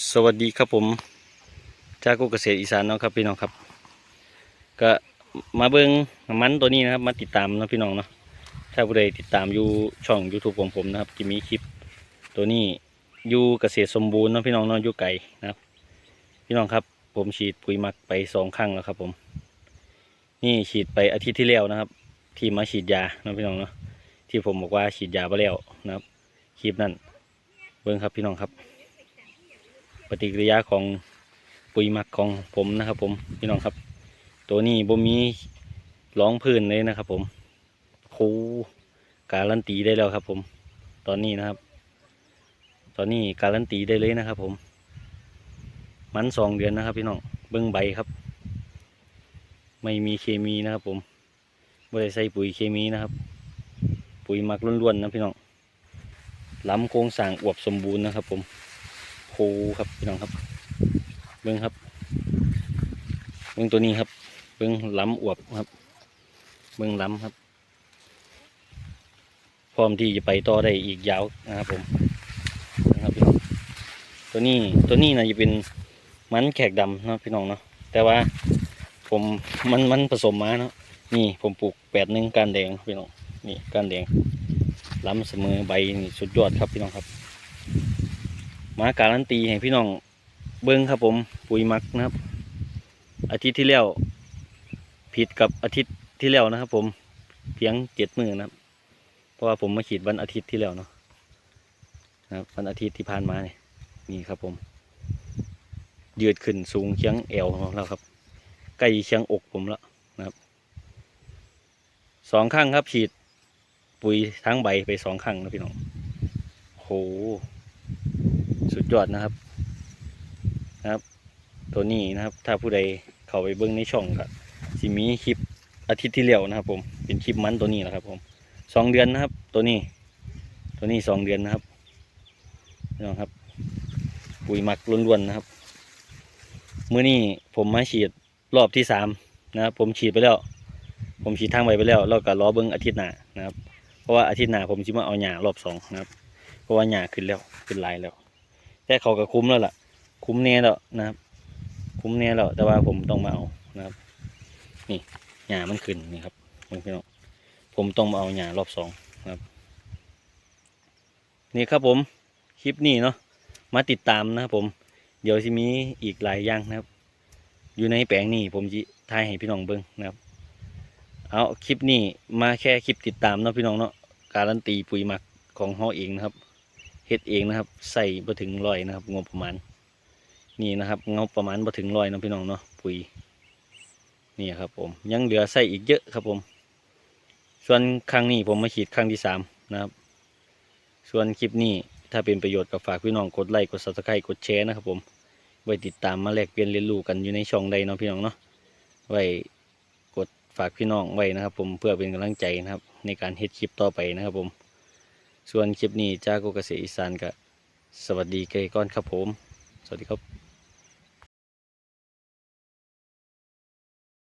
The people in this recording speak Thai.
สวัสดีครับผมจากกุเกษตรอีสานเนาะครับพี่น้องครับ ก็มาเบิ้งมันตัวนี้นะครับมาติดตามนะพี่น้องเนาะถ้าผู้ใดติดตามอยู่ช่อง YouTube ของผมนะครับจะมีคลิปตัวนี้อยู่เกษตรสมบูรณ์นะพี่น้องเนาะอยู่ไก่นะครับ พี่น้องครับผมฉีดปุ๋ยหมักไปสองครั้งแล้วครับผม นี่ฉีดไปอาทิตย์ที่แล้วนะครับ ที่มาฉีดยานะพี่น้องเนาะที่ผมบอกว่าฉีดยาไปแล้วนะครับคลิปนั้นเบิ้งครับพี่น้องครับ ฏิกิริยาของปุ๋ยหมักของผมนะครับ ผมพี่น้องครับ ตัวนี้บ่มีร้องพื้นเลยนะครับ ผมคูการันตีได้แล้วครับ ผม ตอนนี้นะครับ ตอนนี้การันตีได้เลยนะครับ ผม มันสองเดือนนะครับ พี่น้องเบิ้งใบครับ ไม่มีเคมีนะครับ ผมไม่ได้ใส่ปุ๋ยเคมีนะครับ ปุ๋ยหมักล้วนๆนะพี่น้องล้ำโครงสร้างอวบสมบูรณ์นะครับ ผม โคครับพี่น้องครับ เบิ้งครับเบิ้งตัวนี้ครับ เบิ้งล้ำอวบครับ เบิ้งล้ำครับ พร้อมที่จะไปต่อได้อีกยาวนะครับผมนะครับพี่น้องตัวนี้ตัวนี้นะจะเป็นมันแขกดำนะพี่น้องเนาะแต่ว่าผมมันมันผสมมาเนาะนี่ผมปลูกแปดหนึ่งการแดงพี่น้องนี่การแดงล้ำเสมอใบนี่สุดยอดครับพี่น้องครับ มาการันตีให้พี่น้องเบิ้งครับผมปุ๋ยมักนะครับ อาทิตย์ที่แล้วผิดกับอาทิตย์ที่แล้วนะครับ ผมเพียงเจ็ดมือนะครับ เพราะว่าผมมาฉีดวันอาทิตย์ที่แล้วเนาะนะครับวันอาทิตย์ที่ผ่านมาเนี่ยนี่ครับผม ยืดขึ้นสูงเชียงเอวแล้วครับใกล้เชียงอกผมแล้วนะครับสองข้างครับฉีดปุ๋ยทั้งใบไปสองข้างนะพี่น้องโห สุดยอดนะครับนะครับ ตัวนี้นะครับ ถ้าผู้ใดเข้าไปเบิ้งในช่องก็สิมีคลิปอาทิตย์ที่แล้วนะครับ ผมเป็นคลิปมันตัวนี้แหละครับ ผมสองเดือนนะครับ ตัวนี้ ตัวนี้สองเดือนนะครับพี่น้องครับ ปุ๋ยหมักล้วนๆนะครับเมื่อนี้ผมมาฉีดรอบที่สามนะครับผมฉีดไปแล้ว ผมฉีดทางใบไปแล้วแล้วก็รอเบิ้งอาทิตย์หน้านะครับ เพราะว่าอาทิตย์หน้าผมจะมาเอาหญ้ารอบสองนะครับ เพราะว่าหญ้าขึ้นแล้วขึ้นลายแล้ว แต่เขาก็คุ้มแล้วล่ะ คุ้มแน่แล้วนะครับ คุ้มแน่แล้วแต่ว่าผมต้องมาเอานะครับ นี่หญ้ามันขึ้นนี่ครับพี่น้องผมต้องมาเอาหญ้ารอบสองนะครับ นี่ครับผมคลิปนี้เนาะมาติดตามนะครับผม เดี๋ยวจะมีอีกหลายอย่างนะครับ อยู่ในแปลงนี้ผมจะทายให้พี่น้องเบิ้งนะครับ เอาคลิปนี้มาแค่คลิปติดตามเนาะพี่น้องเนาะการันตีปุ๋ยหมักของเฮาเองนะครับ ฮ็ดเองนะครับ ใส่บ่ถึงร้อยนะครับงบประมาณ นี่นะครับงบประมาณบ่ถึงร้อยนะพี่น้องเนาะปุ๋ยนี่ครับผมยังเหลือใส่อีกเยอะครับผม ส่วนครั้งนี้ผมมาฉีดครั้งที่สามนะครับ ส่วนคลิปนี้ถ้าเป็นประโยชน์กับฝากพี่น้องกดไลค์กด subscribe กดแชร์นะครับผมไว้ติดตามมาแลกเปลี่ยนเรียนรู้กันอยู่ในช่องใดเนาะพี่น้องเนาะไว้กดฝากพี่น้องไว้นะครับ ผมเพื่อเป็นกำลังใจนะครับ ในการเฮ็ดคลิปต่อไปนะครับผม ส่วนคลิปนี้จ้าโกเกษตรอีสานก็สวัสดีเกยก้อนครับผม สวัสดีครับ